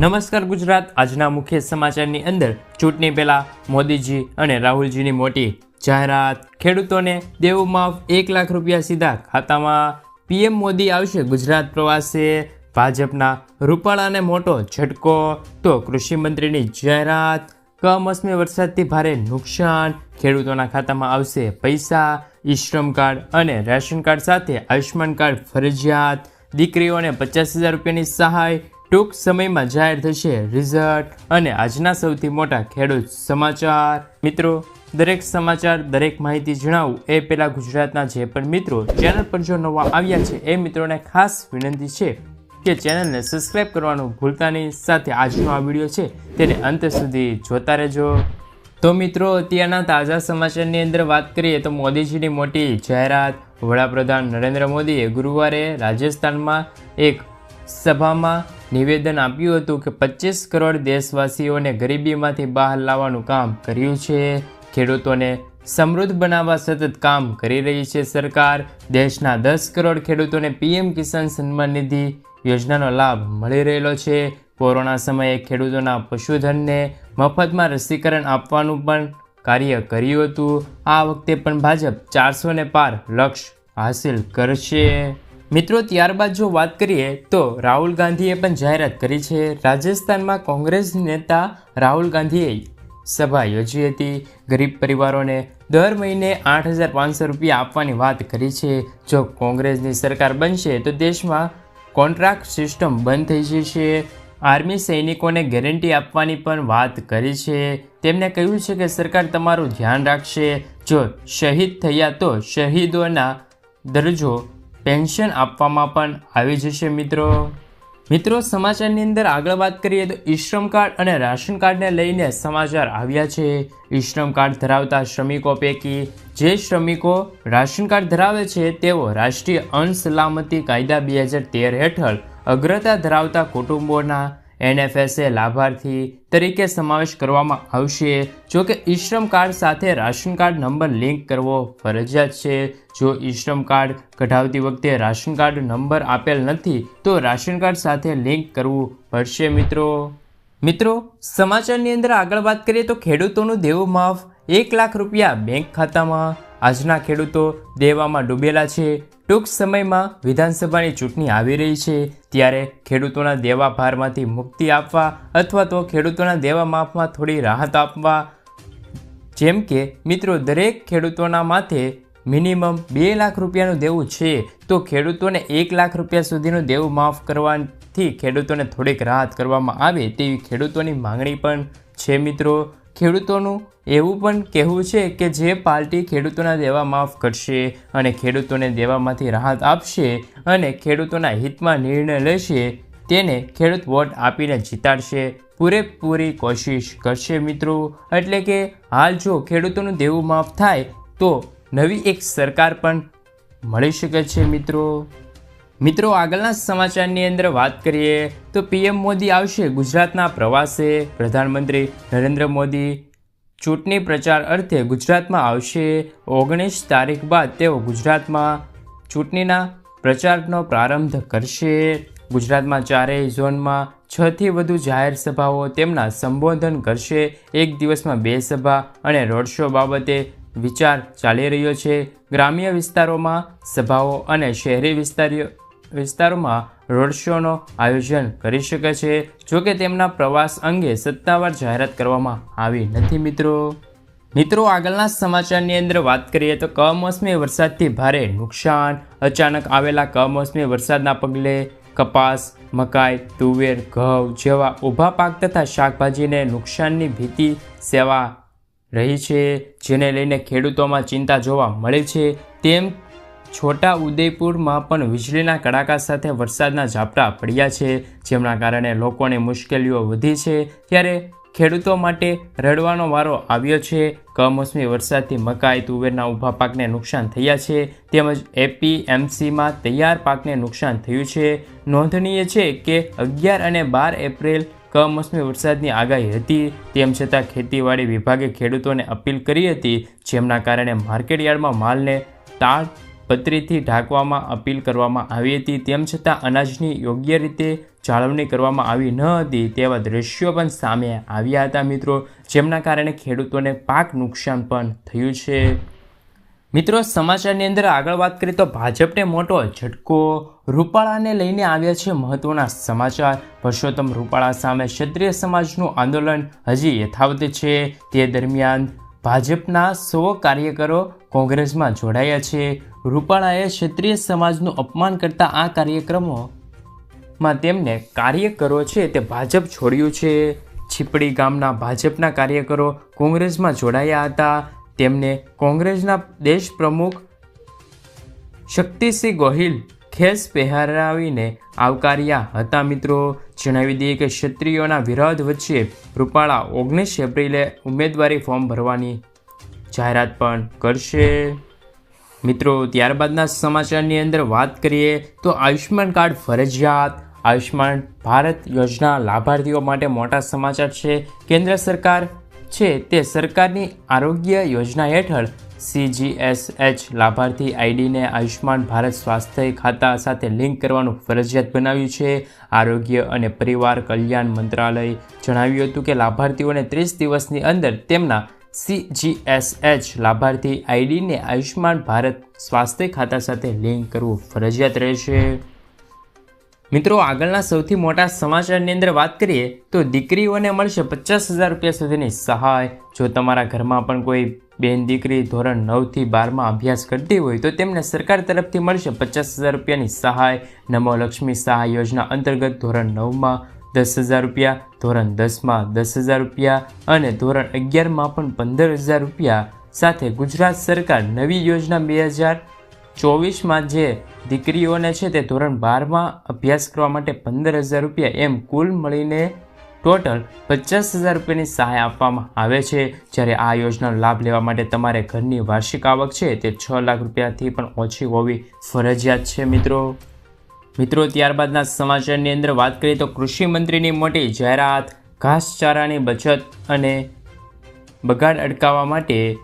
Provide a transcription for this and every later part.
નમસ્કાર ગુજરાત. આજના મુખ્ય સમાચારની અંદર ચૂંટણી પહેલા મોદીજી અને રાહુલજીની મોટી જાહેરાત. ખેડૂતોને દેવું માફ એક લાખ રૂપિયા સીધા ખાતામાં. પીએમ મોદી આવશે ગુજરાત પ્રવાસે. ભાજપના રૂપાળાને મોટો ઝટકો. તો કૃષિ મંત્રીની જાહેરાત. કમોસમી વરસાદથી ભારે નુકસાન. ખેડૂતોના ખાતામાં આવશે પૈસા, ઈ શ્રમ કાર્ડ અને રેશન કાર્ડ સાથે આયુષ્માન કાર્ડ ફરજિયાત. દીકરીઓને પચાસ હજાર રૂપિયાની સહાય. ટૂંક સમયમાં જાહેર થશે રિઝલ્ટ અને આજના સૌથી મોટા ખેડૂત સમાચાર. મિત્રો, દરેક સમાચાર, દરેક માહિતી જણાવું એ પહેલાં ગુજરાતના જે પણ મિત્રો ચેનલ પર જો નવા આવ્યા છે એ મિત્રોને ખાસ વિનંતી છે કે ચેનલને સબસ્ક્રાઇબ કરવાનું ભૂલતા નહીં. સાથે આજનો આ વીડિયો છે તેને અંત સુધી જોતા રહેજો. તો મિત્રો, અત્યારના તાજા સમાચારની અંદર વાત કરીએ તો મોદીજીની મોટી જાહેરાત વડાપ્રધાન નરેન્દ્ર મોદીએ ગુરુવારે રાજસ્થાનમાં એક સભામાં નિવેદન આપ્યું હતું કે પચીસ કરોડ દેશવાસીઓને ગરીબીમાંથી બહાર લાવવાનું કામ કર્યું છે. ખેડૂતોને સમૃદ્ધ બનાવવા સતત કામ કરી રહી છે સરકાર. દેશના દસ કરોડ ખેડૂતોને પીએમ કિસાન સન્માન નિધિ યોજનાનો લાભ મળી રહેલો છે. કોરોના સમયે ખેડૂતોના પશુધનને મફતમાં રસીકરણ આપવાનું પણ કાર્ય કર્યું હતું. આ વખતે પણ ભાજપ ચારસો ને પાર લક્ષ્ય હાસિલ કરશે. મિત્રો, ત્યારબાદ જો વાત કરીએ, તો રાહુલ ગાંધીએ પણ જાહેરાત કરી છે. રાજસ્થાનમાં કોંગ્રેસ નેતા રાહુલ ગાંધીએ સભા યોજી હતી. ગરીબ પરિવારોને દર મહિને આઠ હજાર પાંચસો રૂપિયા આપવાની વાત કરી છે. જો કોંગ્રેસની સરકાર બનશે, તો દેશમાં કોન્ટ્રાક્ટ સિસ્ટમ બંધ થઈ જશે. આર્મી સૈનિકોને ગેરંટી આપવાની પણ વાત કરી છે. તેમણે કહ્યું છે કે સરકાર તમારું ધ્યાન રાખશે. જો શહીદ થયા તો શહીદોના દરજ્જો પેન્શન આપવામાં પણ આવી જશે, મિત્રો. મિત્રો, સમાચારની અંદર આગળ વાત કરીએ તો ઈશ્રમ કાર્ડ અને રાશન કાર્ડને લઈને સમાચાર આવ્યા છે. ઈશ્રમ કાર્ડ ધરાવતા શ્રમિકો પૈકી જે શ્રમિકો રાશન કાર્ડ ધરાવે છે, તેઓ રાષ્ટ્રીય અન્ન સલામતી કાયદા બે હજાર તેર હેઠળ અગ્રતા ધરાવતા કુટુંબોના એનએફએસએ લાભાર્થી તરીકે સમાવેશ કરવામાં આવશે. જો કે ઈશ્રમ કાર્ડ સાથે રાશન કાર્ડ નંબર લિંક કરવો ફરજિયાત છે. જો ઈશ્રમ કાર્ડ કઢાવતી વખતે રાશન કાર્ડ નંબર આપેલ નથી, તો રાશન કાર્ડ સાથે લિંક કરવું પડશે મિત્રો. મિત્રો, સમાચારની અંદર આગળ વાત કરીએ તો ખેડૂતોનું દેવું માફ એક લાખ રૂપિયા બેંક ખાતામાં. આજના ખેડૂતો દેવામાં ડૂબેલા છે. ટૂંક સમયમાં વિધાનસભાની ચૂંટણી આવી રહી છે. ત્યારે ખેડૂતોના દેવા ભારમાંથી મુક્તિ આપવા અથવા તો ખેડૂતોના દેવા માફમાં થોડી રાહત આપવા. જેમ કે, મિત્રો, દરેક ખેડૂતોના માથે મિનિમમ બે લાખ રૂપિયાનું દેવું છે, તો ખેડૂતોને એક લાખ રૂપિયા સુધીનું દેવું માફ કરવાથી ખેડૂતોને થોડીક રાહત કરવામાં આવે તેવી ખેડૂતોની માંગણી પણ છે, મિત્રો. ખેડૂતોનું એવું પણ કહેવું છે કે જે પાર્ટી ખેડૂતોના દેવા માફ કરશે અને ખેડૂતોને દેવામાંથી રાહત આપશે અને ખેડૂતોના હિતમાં નિર્ણય લેશે, તેને ખેડૂત વોટ આપીને જીતાડશે. પૂરેપૂરી કોશિશ કરશે મિત્રો. એટલે કે હાલ જો ખેડૂતોનું દેવું માફ થાય, તો નવી એક સરકાર પણ મળી શકે છે મિત્રો. મિત્રો, આગળના સમાચારની અંદર વાત કરીએ તો પીએમ મોદી આવશે ગુજરાતના પ્રવાસે. પ્રધાનમંત્રી નરેન્દ્ર મોદી ચૂંટણી પ્રચાર અર્થે ગુજરાતમાં આવશે. ઓગણીસ તારીખ બાદ તેઓ ગુજરાતમાં ચૂંટણીના પ્રચારનો પ્રારંભ કરશે. ગુજરાતમાં ચારેય ઝોનમાં છથી વધુ જાહેર સભાઓ તેમના સંબોધન કરશે. એક દિવસમાં બે સભા અને રોડ શો બાબતે વિચાર ચાલી રહ્યો છે. ગ્રામ્ય વિસ્તારોમાં સભાઓ અને શહેરી વિસ્તારીઓ વિસ્તારોમાં રોડ શોનો આયોજન કરી શકે છે, જોકે તેમના પ્રવાસ અંગે સત્તાવાર જાહેરાત કરવામાં આવી નથી, મિત્રો. મિત્રો, આગળના સમાચારની અંદર વાત કરીએ તો કમોસમી વરસાદથી ભારે નુકસાન. અચાનક આવેલા કમોસમી વરસાદના પગલે કપાસ, મકાઈ, તુવેર, ઘઉં જેવા ઊભા પાક તથા શાકભાજીને નુકસાનની ભીતિ સેવા રહી છે, જેને લઈને ખેડૂતોમાં ચિંતા જોવા મળે છે. તેમ છોટા ઉદયપુરમાં પણ વીજળીના કડાકા સાથે વરસાદના ઝાપટા પડ્યા છે. જેમના કારણે લોકોને મુશ્કેલીઓ વધી છે. ત્યારે ખેડૂતો માટે રડવાનો વારો આવ્યો છે. કમોસમી વરસાદથી મકાઈ, તુવેરના ઊભા પાકને નુકસાન થયા છે. તેમજ એપીએમસીમાં તૈયાર પાકને નુકસાન થયું છે. નોંધનીય છે કે અગિયાર અને બાર એપ્રિલ કમોસમી વરસાદની આગાહી હતી. તેમ છતાં ખેતીવાડી વિભાગે ખેડૂતોને અપીલ કરી હતી. જેમના કારણે માર્કેટયાર્ડમાં માલને તાળ પત્રીથી ઢાંકવામાં અપીલ કરવામાં આવી હતી. તેમ છતાં અનાજની યોગ્ય રીતે જાળવણી કરવામાં આવી ન હતી તેવા દ્રશ્યો પણ સામે આવ્યા હતા મિત્રો, જેમના કારણે ખેડૂતોને પાક નુકસાન પણ થયું છે. મિત્રો, સમાચારની અંદર આગળ વાત કરીએ તો ભાજપને મોટો ઝટકો રૂપાળાને લઈને આવ્યા છે મહત્વના સમાચાર. પરસોત્તમ રૂપાળા સામે ક્ષત્રિય સમાજનું આંદોલન હજી યથાવત છે. તે દરમિયાન ભાજપના સો કાર્યકરો કોંગ્રેસમાં જોડાયા છે. રૂપાળાએ ક્ષત્રિય સમાજનું અપમાન કરતા આ કાર્યક્રમોમાં તેમને કાર્યકરો છે તે ભાજપ છોડ્યું છે. છીપડી ગામના ભાજપના કાર્યકરો કોંગ્રેસમાં જોડાયા હતા. તેમને કોંગ્રેસના દેશ પ્રમુખ શક્તિસિંહ ગોહિલ ખેસ પહેરાવીને આવકાર્યા હતા મિત્રો. જણાવી દઈએ કે ક્ષત્રિયોના વિરોધ વચ્ચે રૂપાળા ઓગણીસ એપ્રિલે ઉમેદવારી ફોર્મ ભરવાની જાહેરાત પણ કરશે. મિત્રો, ત્યારબાદના સમાચારની અંદર વાત કરીએ તો આયુષ્યમાન કાર્ડ ફરજિયાત, આયુષ્યમાન ભારત યોજના લાભાર્થીઓ માટે મોટા સમાચાર છે. કેન્દ્ર સરકાર છે તે સરકારની આરોગ્ય યોજના હેઠળ સીજીએસએચ લાભાર્થી આઈડીને આયુષ્યમાન ભારત સ્વાસ્થ્ય ખાતા સાથે લિંક કરવાનું ફરજિયાત બનાવ્યું છે. આરોગ્ય અને પરિવાર કલ્યાણ મંત્રાલય જણાવ્યું હતું કે લાભાર્થીઓને ત્રીસ દિવસની અંદર તેમના સીજીએસએચ લાભાર્થી આઈડીને આયુષ્યમાન ભારત સ્વાસ્થ્ય ખાતા સાથે લિંક કરવું ફરજિયાત રહેશે. મિત્રો, આગળના સૌથી મોટા સમાચારની અંદર વાત કરીએ તો દીકરીઓને મળશે પચાસ હજાર રૂપિયા સુધીની સહાય. જો તમારા ઘરમાં પણ કોઈ બેન દીકરી ધોરણ નવથી બારમાં અભ્યાસ કરતી હોય તો તેમને સરકાર તરફથી મળશે પચાસ હજાર રૂપિયાની સહાય. નમો લક્ષ્મી સહાય યોજના અંતર્ગત ધોરણ નવમાં દસ હજાર રૂપિયા, ધોરણ દસમાં દસ હજાર રૂપિયા અને ધોરણ અગિયારમાં પણ પંદર હજાર રૂપિયા. સાથે ગુજરાત સરકાર નવી યોજના બે હજાર ચોવીસમાં જે દીકરીઓને છે તે ધોરણ બારમાં અભ્યાસ કરવા માટે પંદર હજાર રૂપિયા એમ કુલ મળીને ટોટલ પચાસ હજાર રૂપિયાની સહાય આપવામાં આવે છે. જ્યારે આ યોજનાનો લાભ લેવા માટે તમારે ઘરની વાર્ષિક આવક છે તે છ લાખ રૂપિયાથી પણ ઓછી હોવી ફરજિયાત છે મિત્રો. મિત્રો, ત્યારબાદના સમાચારની અંદર વાત કરીએ તો કૃષિ મંત્રીની મોટી જાહેરાત, ઘાસચારાની બચત અને બગાડ અટકાવવા માટે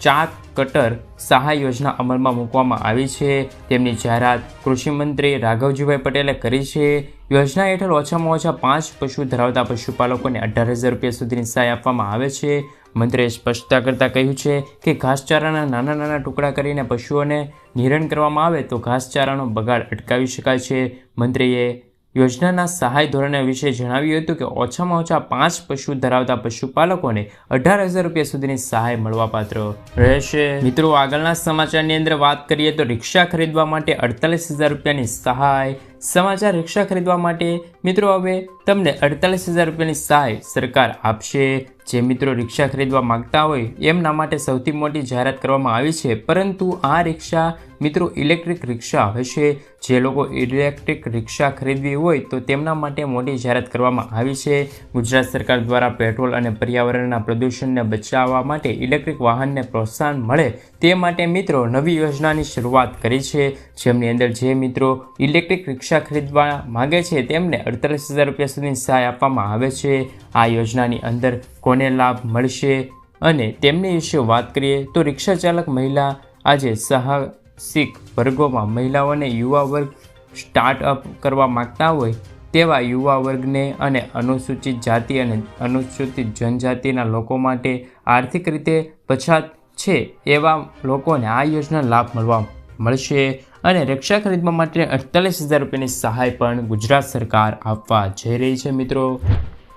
ચાક કટર સહાય યોજના અમલમાં મૂકવામાં આવી છે. તેમની જાહેરાત કૃષિમંત્રી રાઘવજીભાઈ પટેલે કરી છે. યોજના હેઠળ ઓછામાં ઓછા પાંચ પશુ ધરાવતા પશુપાલકોને અઢાર હજાર રૂપિયા સુધીની સહાય આપવામાં આવે છે. મંત્રીએ સ્પષ્ટતા કરતાં કહ્યું છે કે ઘાસચારાના નાના નાના ટુકડા કરીને પશુઓને નિરણ કરવામાં આવે તો ઘાસચારાનો બગાડ અટકાવી શકાય છે. મંત્રીએ યોજનાના સહાય ધોરણે વિશે જણાવ્યું હતું કે ઓછામાં ઓછા પાંચ પશુ ધરાવતા પશુપાલકોને અઢાર હજાર રૂપિયા સુધીની સહાય મળવાપાત્ર રહેશે. મિત્રો, આગળના સમાચારની અંદર વાત કરીએ તો રિક્ષા ખરીદવા માટે અડતાલીસ હજાર રૂપિયાની સહાય સમાચાર રિક્ષા ખરીદવા માટે મિત્રો હવે તમને અડતાલીસ હજાર રૂપિયાની સહાય સરકાર આપશે. જે મિત્રો રિક્ષા ખરીદવા માંગતા હોય એમના માટે સૌથી મોટી જાહેરાત કરવામાં આવી છે. પરંતુ આ રિક્ષા મિત્રો ઇલેક્ટ્રિક રિક્ષા હશે જે લોકો ઇલેક્ટ્રિક રિક્ષા ખરીદવી હોય તો તેમના માટે મોટી જાહેરાત કરવામાં આવી છે. ગુજરાત સરકાર દ્વારા પેટ્રોલ અને પર્યાવરણના પ્રદૂષણને બચાવવા માટે ઇલેક્ટ્રિક વાહનને પ્રોત્સાહન મળે તે માટે મિત્રો નવી યોજનાની શરૂઆત કરી છે. જેમની અંદર જે મિત્રો ઇલેક્ટ્રિક રિક્ષા ખરીદવા માગે છે, તેમને અડતાલીસ હજાર રૂપિયા સુધીની સહાય આપવામાં આવે છે. આ યોજનાની અંદર કોને લાભ મળશે અને તેમની વિશે વાત કરીએ તો રિક્ષા ચાલક મહિલા આજે સાહસિક વર્ગોમાં મહિલાઓને યુવા વર્ગ સ્ટાર્ટઅપ કરવા માગતા હોય તેવા યુવા વર્ગને અને અનુસૂચિત જાતિ અને અનુસૂચિત જનજાતિના લોકો માટે આર્થિક રીતે પછાત છે એવા લોકોને આ યોજના લાભ મળવા મળશે. અને રક્ષા ખરીદવા માટે અડતાલીસ હજાર રૂપિયાની સહાય પણ ગુજરાત સરકાર આપવા જઈ રહી છે, મિત્રો.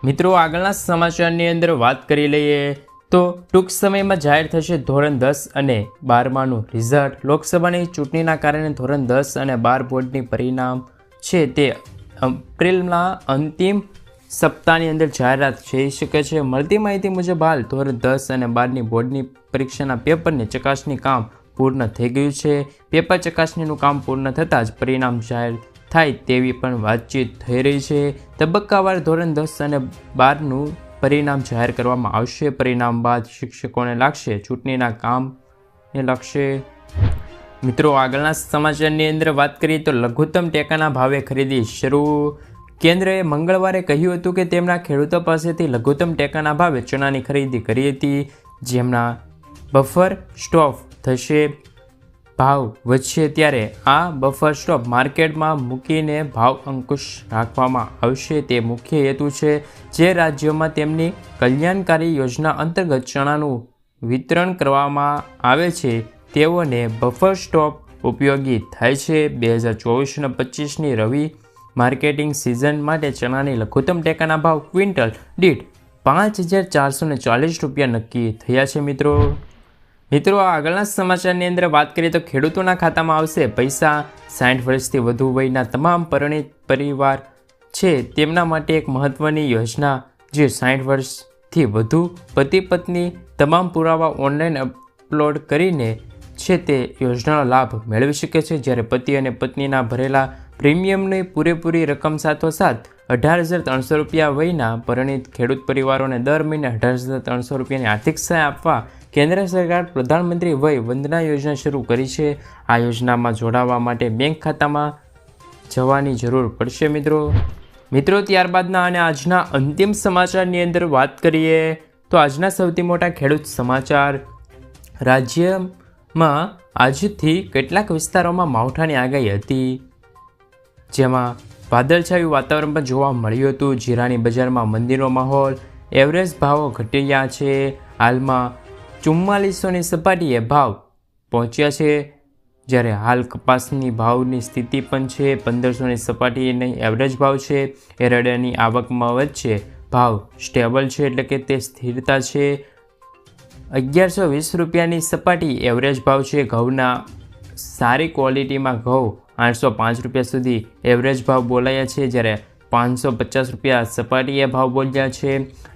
મિત્રો, આગળના સમાચારની અંદર વાત કરી લઈએ તો ટૂંક સમયમાં જાહેર થશે ધોરણ દસ અને બારમાનું રિઝલ્ટ લોકસભાની ચૂંટણીના કારણે ધોરણ દસ અને બાર બોર્ડની પરિણામ છે તે એપ્રિલના અંતિમ સપ્તાહની અંદર જાહેરાત થઈ શકે છે. મળતી માહિતી મુજબ હાલ ધોરણ દસ અને બારની બોર્ડની પરીક્ષાના પેપરની ચકાસણી કામ પૂર્ણ થઈ ગયું છે. પેપર ચકાસણીનું કામ પૂર્ણ થતાં જ પરિણામ જાહેર થાય તેવી પણ વાતચીત થઈ રહી છે. તબક્કાવાર ધોરણ દસ અને બારનું પરિણામ જાહેર કરવામાં આવશે. પરિણામ બાદ શિક્ષકોને લાગશે ચૂંટણીના કામને લાગશે મિત્રો, આગળના સમાચારની અંદર વાત કરીએ તો લઘુત્તમ ટેકાના ભાવે ખરીદી શરૂ. કેન્દ્રએ મંગળવારે કહ્યું હતું કે તેમના ખેડૂતો પાસેથી લઘુત્તમ ટેકાના ભાવે ચણાની ખરીદી કરી હતી. જેમના બફર સ્ટોક થશે. ભાવ વધશે ત્યારે આ બફર સ્ટોક માર્કેટમાં મૂકીને ભાવ અંકુશ રાખવામાં આવશે. તે મુખ્ય હેતુ છે જે રાજ્યોમાં તેમની કલ્યાણકારી યોજના અંતર્ગત ચણાનું વિતરણ કરવામાં આવે છે. તેઓને બફર સ્ટોક ઉપયોગી થાય છે. બે હજાર ચોવીસ અને પચીસની રવિ માર્કેટિંગ સિઝન માટે ચણાની લઘુત્તમ ટેકાના ભાવ ક્વિન્ટલ દીઠ પાંચ હજાર ચારસો ચાલીસ રૂપિયા નક્કી થયા છે મિત્રો. મિત્રો આગળના સમાચારની અંદર વાત કરીએ તો ખેડૂતોના ખાતામાં આવશે પૈસા. સાઠ વર્ષથી વધુ વયના તમામ પરિણિત પરિવાર છે. તેમના માટે એક મહત્ત્વની યોજના જે સાઠ વર્ષથી વધુ પતિ પત્ની તમામ પુરાવા ઓનલાઈન અપલોડ કરીને છે તે યોજનાનો લાભ મેળવી શકે છે. જ્યારે પતિ અને પત્નીના ભરેલા પ્રીમિયમની પૂરેપૂરી રકમ સાથોસાથ અઢાર હજાર ત્રણસો રૂપિયા વયના પરિણિત ખેડૂત પરિવારોને દર મહિને અઢાર હજાર ત્રણસો રૂપિયાની આર્થિક સહાય આપવા કેન્દ્ર સરકાર પ્રધાનમંત્રી વય વંદના યોજના શરૂ કરી છે. આ યોજનામાં જોડાવા માટે બેંક ખાતામાં જવાની જરૂર પડશે, મિત્રો. મિત્રો, ત્યારબાદના અને આજના અંતિમ સમાચારની અંદર વાત કરીએ તો આજના સૌથી મોટા ખેડૂત સમાચાર. રાજ્યમાં આજથી કેટલાક વિસ્તારોમાં માવઠાની આગાહી હતી. જેમાં વાદળછાયું વાતાવરણ પણ જોવા મળ્યું હતું. જીરાણી બજારમાં મંદિરો માહોલ એવરેજ ભાવો ઘટી ગયા છે. હાલમાં ચુમ્માલીસોની સપાટીએ ભાવ પહોંચ્યા છે, જ્યારે હાલ કપાસની ભાવની સ્થિતિ પણ છે. પંદરસોની સપાટીની એવરેજ ભાવ છે. એરડાની આવકમાં વચ્ચે ભાવ સ્ટેબલ છે, એટલે કે તે સ્થિરતા છે. અગિયારસો વીસ રૂપિયાની સપાટી એવરેજ ભાવ છે. ઘઉંના સારી ક્વોલિટીમાં ઘઉં આઠસો પાંચ રૂપિયા સુધી એવરેજ ભાવ બોલાયા છે, જ્યારે પાંચસો પચાસ રૂપિયા સપાટીએ ભાવ બોલ્યા છે.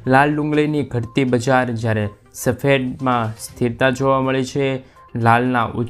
લાલ ડુંગળીની ઘટતી બજાર જ્યારે સફેદમાં સ્થિરતા જોવા મળી છે લાલના ઉચ્ચ